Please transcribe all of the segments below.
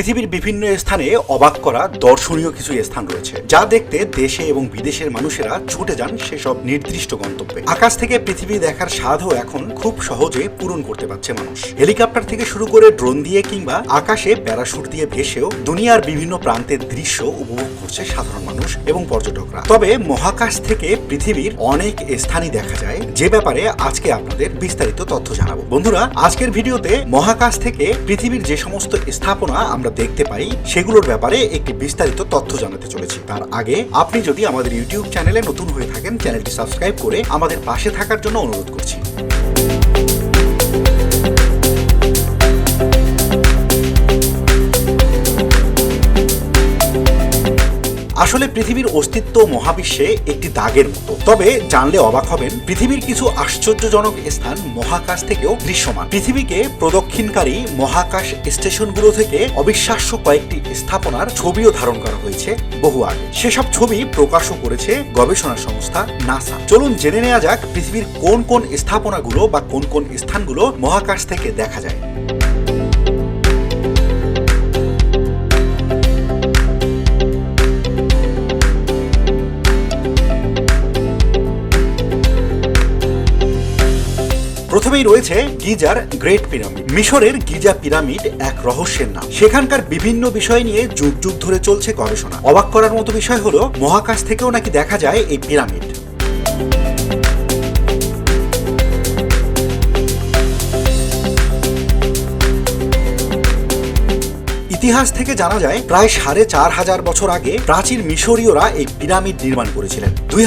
পৃথিবীর বিভিন্ন স্থানে অবাক করা দর্শনীয় কিছু স্থান রয়েছে, যা দেখতে দেশে এবং বিদেশের মানুষেরা ছুটে যান সেসব নির্দিষ্ট গন্তব্যে। আকাশ থেকে পৃথিবী দেখার স্বাদও এখন খুব সহজে পূরণ করতে পারছে মানুষ। হেলিকপ্টার থেকে শুরু করে ড্রোন দিয়ে কিংবা আকাশে প্যারাশুট দিয়ে ভেসেও দুনিয়ার বিভিন্ন প্রান্তের দৃশ্য উপভোগ করছে সাধারণ মানুষ এবং পর্যটকরা। তবে মহাকাশ থেকে পৃথিবীর অনেক স্থানই দেখা যায়, যে ব্যাপারে আজকে আপনাদের বিস্তারিত তথ্য জানাব। বন্ধুরা, আজকের ভিডিওতে মহাকাশ থেকে পৃথিবীর যে সমস্ত স্থাপনা আমরা দেখতে পাই, সেগুলোর ব্যাপারে একটি বিস্তারিত তথ্য জানাতে চলেছি। তার আগে আপনি যদি আমাদের ইউটিউব চ্যানেলে নতুন হয়ে থাকেন চ্যানেলটি সাবস্ক্রাইব করে আমাদের পাশে থাকার জন্য অনুরোধ করছি। আসলে পৃথিবীর অস্তিত্ব মহাবিশ্বে একটি দাগের মতো। তবে জানলে অবাক হবেন, পৃথিবীর কিছু আশ্চর্যজনক স্থান মহাকাশ থেকেও দৃশ্যমান। পৃথিবীকে প্রদক্ষিণকারী মহাকাশ স্টেশনগুলো থেকে অবিশ্বাস্য কয়েকটি স্থাপনার ছবিও ধারণ করা হয়েছে বহু আগে। সেসব ছবি প্রকাশও করেছে গবেষণা সংস্থা নাসা। চলুন জেনে নেওয়া যাক পৃথিবীর কোন কোন স্থাপনাগুলো বা কোন কোন স্থানগুলো মহাকাশ থেকে দেখা যায়। প্রথমেই রয়েছে গিজার গ্রেট পিরামিড। মিশরের গিজা পিরামিড এক রহস্যের নাম। সেখানকার বিভিন্ন বিষয় নিয়ে যুগ যুগ ধরে চলছে গবেষণা। অবাক করার মতো বিষয় হলো, মহাকাশ থেকেও নাকি দেখা যায় এই পিরামিড। ইতিহাস থেকে জানা যায়, প্রায় সাড়ে চার হাজার বছর আগে প্রাচীন মিশরীয়রা এই পিরামিড নির্মাণ করেছিলেন। দুই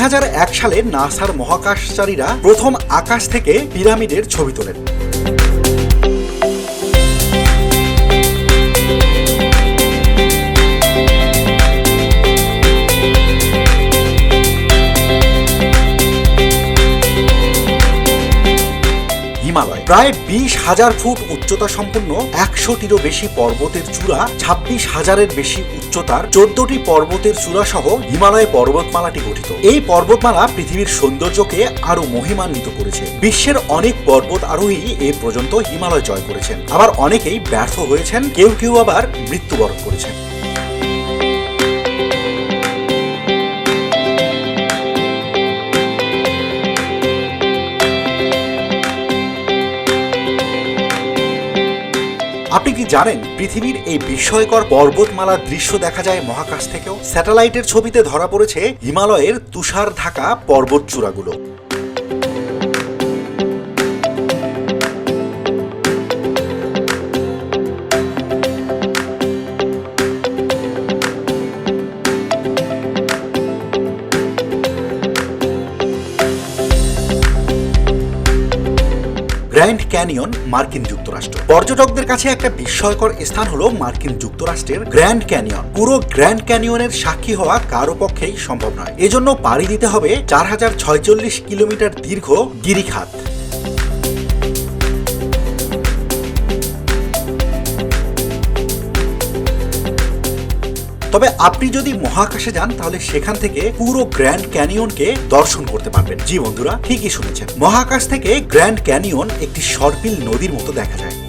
সালে নাসার মহাকাশচারীরা প্রথম আকাশ থেকে পিরামিডের ছবি তোলেন। হিমালয়। প্রায় বিশ হাজার ফুট উচ্চতা সম্পন্ন একশোটিরও বেশি পর্বতের চূড়া, ছাব্বিশ হাজারের বেশি উচ্চতার চোদ্দটি পর্বতের চূড়া সহ হিমালয় পর্বতমালাটি গঠিত। এই পর্বতমালা পৃথিবীর সৌন্দর্যকে আরও মহিমান্বিত করেছে। বিশ্বের অনেক পর্বত আরোহী এ পর্যন্ত হিমালয় জয় করেছেন। আবার অনেকেই ব্যর্থ হয়েছেন, কেউ কেউ আবার মৃত্যুবরণ করেছেন। আপনি কি জানেন পৃথিবীর এই বিস্ময়কর পর্বতমালার দৃশ্য দেখা যায় মহাকাশ থেকেও? স্যাটেলাইটের ছবিতে ধরা পড়েছে হিমালয়ের তুষার ঢাকা পর্বত গ্র্যান্ড ক্যানিয়ন মার্কিন যুক্তরাষ্ট্র। পর্যটকদের কাছে একটা বিস্ময়কর স্থান হলো মার্কিন যুক্তরাষ্ট্রের গ্র্যান্ড ক্যানিয়ন। পুরো গ্র্যান্ড ক্যানিয়নের সাক্ষী হওয়া কারও পক্ষেই সম্ভব নয়। এজন্য পাড়ি দিতে হবে চার হাজার ছয়চল্লিশ কিলোমিটার দীর্ঘ গিরিখাত। তবে আপনি যদি মহাকাশে যান, তাহলে সেখান থেকে পুরো গ্র্যান্ড ক্যানিয়নকে দর্শন করতে পারবেন। জি বন্ধুরা, ঠিকই শুনেছেন। মহাকাশ থেকে গ্র্যান্ড ক্যানিয়ন একটি সর্পিল নদীর মতো দেখা যায়।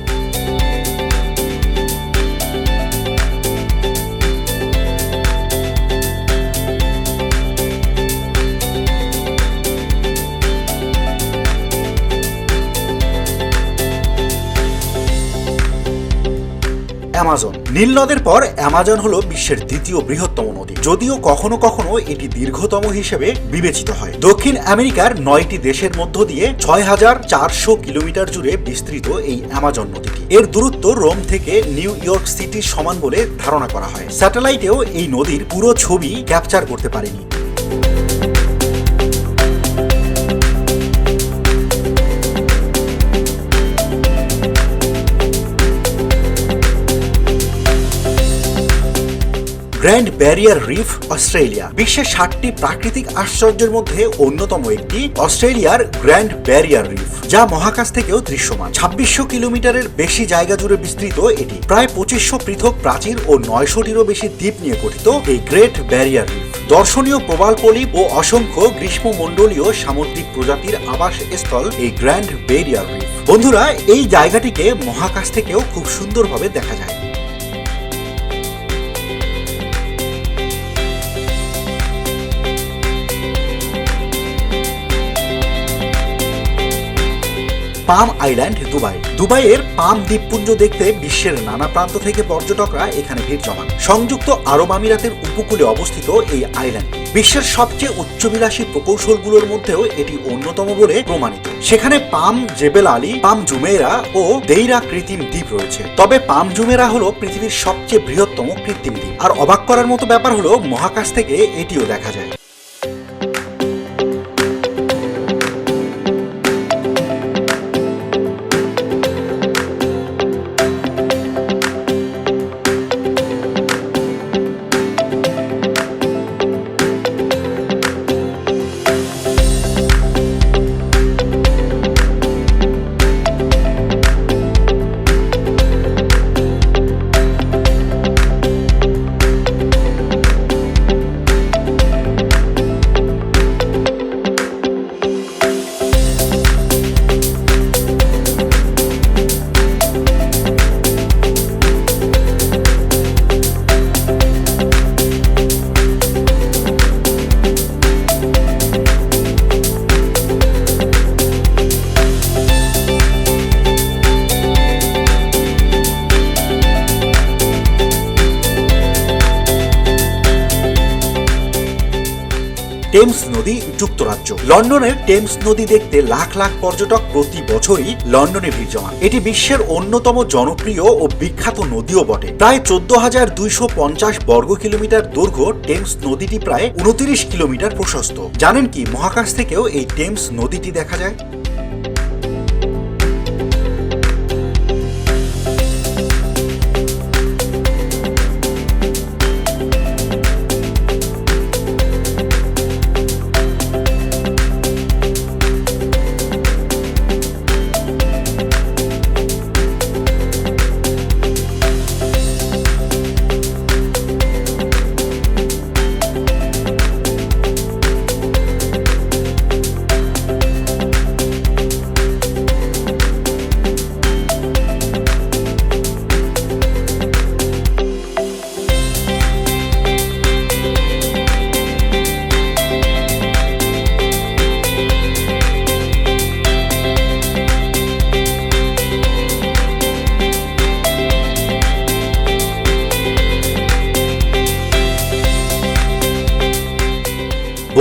অ্যামাজন নীল নদের পর অ্যামাজন হলো বিশ্বের দ্বিতীয় বৃহত্তম নদী। যদিও কখনো কখনো এটি দীর্ঘতম হিসেবে বিবেচিত হয়। দক্ষিণ আমেরিকার নয়টি দেশের মধ্য দিয়ে ছয় হাজার চারশো কিলোমিটার জুড়ে বিস্তৃত এই অ্যামাজন নদীটি। এর দূরত্ব রোম থেকে নিউ ইয়র্ক সিটির সমান বলে ধারণা করা হয়। স্যাটেলাইটেও এই নদীর পুরো ছবি ক্যাপচার করতে পারেনি। Great Barrier Reef, Australia. বিশ্বের ষাটটি প্রাকৃতিক আশ্চর্যের মধ্যে অন্যতম একটি, অস্ট্রেলিয়ার গ্র্যান্ড ব্যারিয়ার রিফ, যা মহাকাশ থেকেও দৃশ্যমান। ছাব্বিশশো কিলোমিটারের বেশি জায়গা জুড়ে বিস্তৃত এটি। প্রায় পঁচিশশো পৃথক প্রাচীর ও নয়শোটিরও বেশি দ্বীপ নিয়ে গঠিত এই গ্রেট ব্যারিয়ার রিফ। দর্শনীয় প্রবাল পলিপ ও অসংখ্য গ্রীষ্মমণ্ডলীয় সামুদ্রিক প্রজাতির আবাস স্থল এই গ্র্যান্ড ব্যারিয়ার রিফ। বন্ধুরা, এই জায়গাটিকে মহাকাশ থেকেও খুব সুন্দরভাবে দেখা যায়। Palm Island, Dubai. দুবাইয়ের পাম দ্বীপপুঞ্জ দেখতে বিশ্বের নানা প্রান্ত থেকে পর্যটকরা এখানে ভিড় জমান। সংযুক্ত আরব আমিরাতের উপকূলে অবস্থিত এই আইল্যান্ড বিশ্বের সবচেয়ে উচ্চবিলাসী প্রকৌশলগুলোর মধ্যেও এটি অন্যতম বলে প্রমাণিত। সেখানে পাম জেবেল আলী, পাম জুমেরা ও দেইরা কৃত্রিম দ্বীপ রয়েছে। তবে পাম জুমেরা হলো পৃথিবীর সবচেয়ে বৃহত্তম কৃত্রিম দ্বীপ। আর অবাক করার মতো ব্যাপার হলো মহাকাশ থেকে এটিও দেখা যায়। টেমস নদী যুক্তরাজ্য। লন্ডনের টেমস নদী দেখতে লাখ লাখ পর্যটক প্রতি বছরই লন্ডনে ভিড় জমান। এটি বিশ্বের অন্যতম জনপ্রিয় ও বিখ্যাত নদীও বটে। প্রায় চোদ্দ হাজার দুইশো পঞ্চাশ বর্গ কিলোমিটার দৈর্ঘ্য টেমস নদীটি প্রায় উনত্রিশ কিলোমিটার প্রশস্ত। জানেন কি মহাকাশ থেকেও এই টেমস নদীটি দেখা যায়?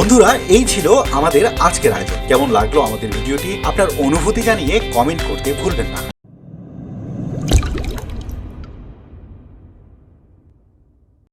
বন্ধুরা, এই ছিল আমাদের আজকের আয়োজন। কেমন লাগল আমাদের ভিডিওটি? আপনার অনুভূতি জানিয়ে কমেন্ট করতে ভুলবেন না।